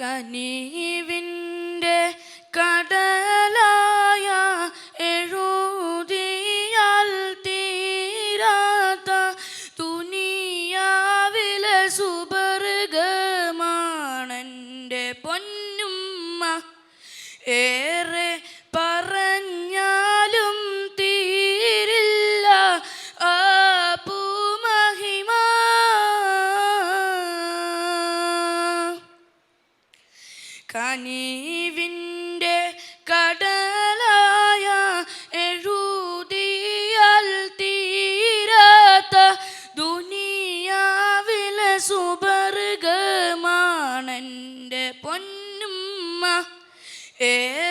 കനീവിന്റെ കടലായ എഴുതിയാൽ തീരാത്ത തുനിയാവിലെ സുബർഗമാണെന്റെ പൊന്നുമ്മ. ഏറെ കനീവിന്റെ കടലായ എഴുതിയാൽ തീരാത്ത ദുനിയാവിലെ സുബർഗമാണെന്റെ പൊന്നുമ്മ. ഏറെ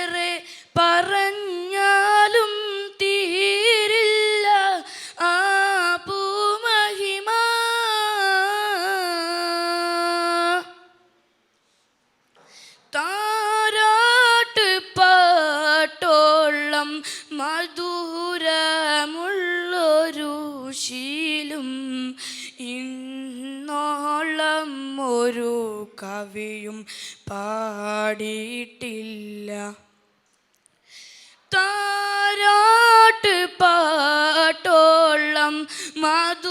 മധുരമുള്ളൊരു ശീലും ഇന്നോളം ഒരു കവിയും പാടിയിട്ടില്ല. താരാട്ട് പാട്ടോളം മധുരമുള്ളൊരു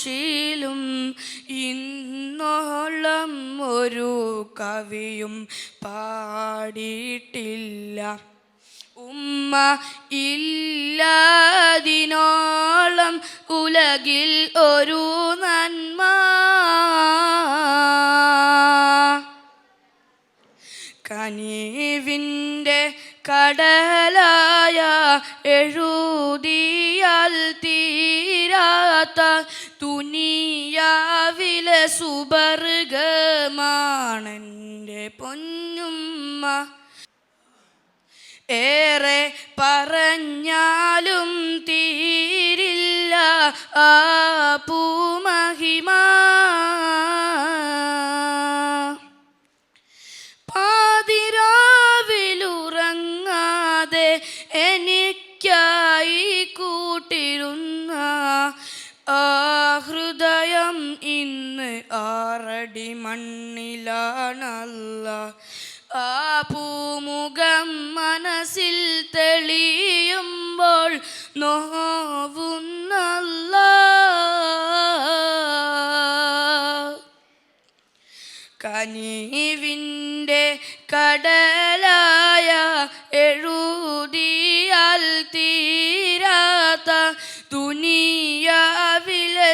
ശീലും ഒരു കവിയും പാടിയിട്ടില്ല. ഉമ്മ ഇല്ലാതിനോളം ഉലകിൽ ഒരു നന്മ. കനീവിന്റെ കടലായ എഴുതിയാൽ തീരാത്ത തുനിയാവിലെ സുബർഗമാണെന്റെ പൊന്നുമ്മ. ഏറെ പറഞ്ഞാലും തീരില്ല ആ പൂമഹിമ. ഹൃദയം ഇന്ന് ആറടി മണ്ണിലാണല്ല. ആ പൂമുഖം മനസ്സിൽ തെളിയുമ്പോൾ നോവുന്നല്ല. കനീവിന്റെ കടലായ എഴുതിയാൽ തീരാത്ത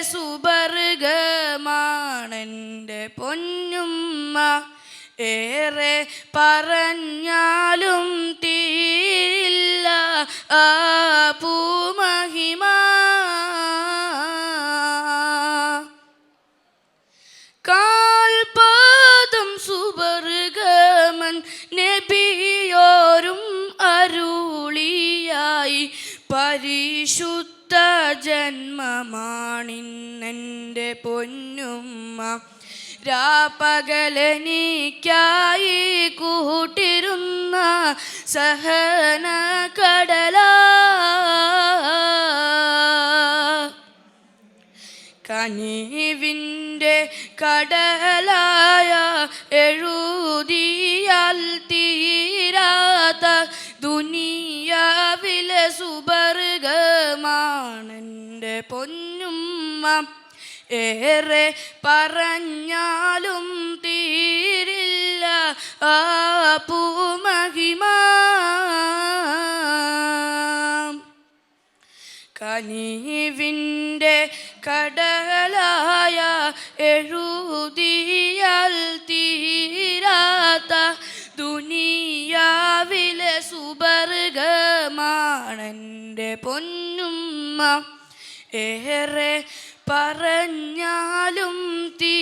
സുബർഗമാണെന്റെ പൊന്നുമ്മ. ഏറെ പറഞ്ഞാലും തീരില്ല ആ പൂമഹിമ. കാൽപാദം സുബർഗമൻ നബിയോരും അരുളിയായി. പരിശുദ്ധ ജന്മമാണിന്നെന്റെ പൊന്നുമ്മ. രാപ്പകലനിക്കായി കൂട്ടിരുന്ന സഹന കടല. കനീവിന്റെ കടലായ എഴുതിയാൽ തീരാത്ത ദുനിയാവിലെ സുബർഗമാണെന്റെ പൊന്നുമ്മ ഏറെ പറഞ്ഞാലും തീരില്ല ആ പൂമഹിമ. കനീവിന്റെ കടലായ എഴുതിയാൽ തീരാത്ത ദുനിയാവിലെ സുബർഗമാണെന്റെ പൊന്നുമ്മ. ഏറെ പറഞ്ഞാലും തീ